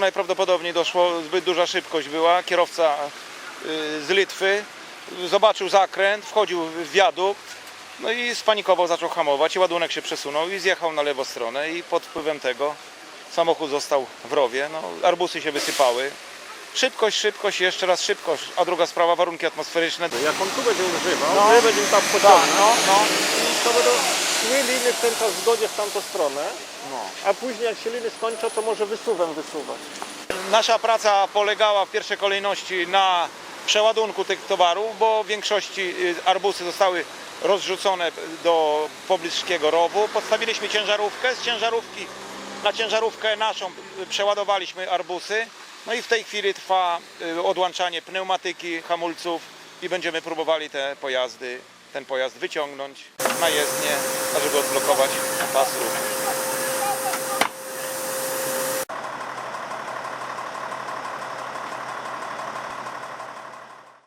najprawdopodobniej doszło, zbyt duża szybkość była. Kierowca y, z Litwy zobaczył zakręt, wchodził w wiadukt, no i spanikował, zaczął hamować i ładunek się przesunął i zjechał na lewą stronę i pod wpływem tego samochód został w rowie, no, arbusy się wysypały. Szybkość, szybkość, jeszcze raz szybkość, a druga sprawa warunki atmosferyczne. Jak on tu będzie używał, No. my będziemy tam Tak, pociągnąć. no, no. I to będą szły liny w ten czas w zgodzie w tamtą stronę, no. a później jak się liny skończą, to może wysuwem wysuwać. Nasza praca polegała w pierwszej kolejności na przeładunku tych towarów, bo w większości y, arbusy zostały rozrzucone do pobliskiego rowu. Podstawiliśmy ciężarówkę, z ciężarówki na ciężarówkę naszą przeładowaliśmy arbusy. No i w tej chwili trwa y, odłączanie pneumatyki, hamulców i będziemy próbowali te pojazdy, ten pojazd wyciągnąć na jezdnię, żeby odblokować pas ruchu.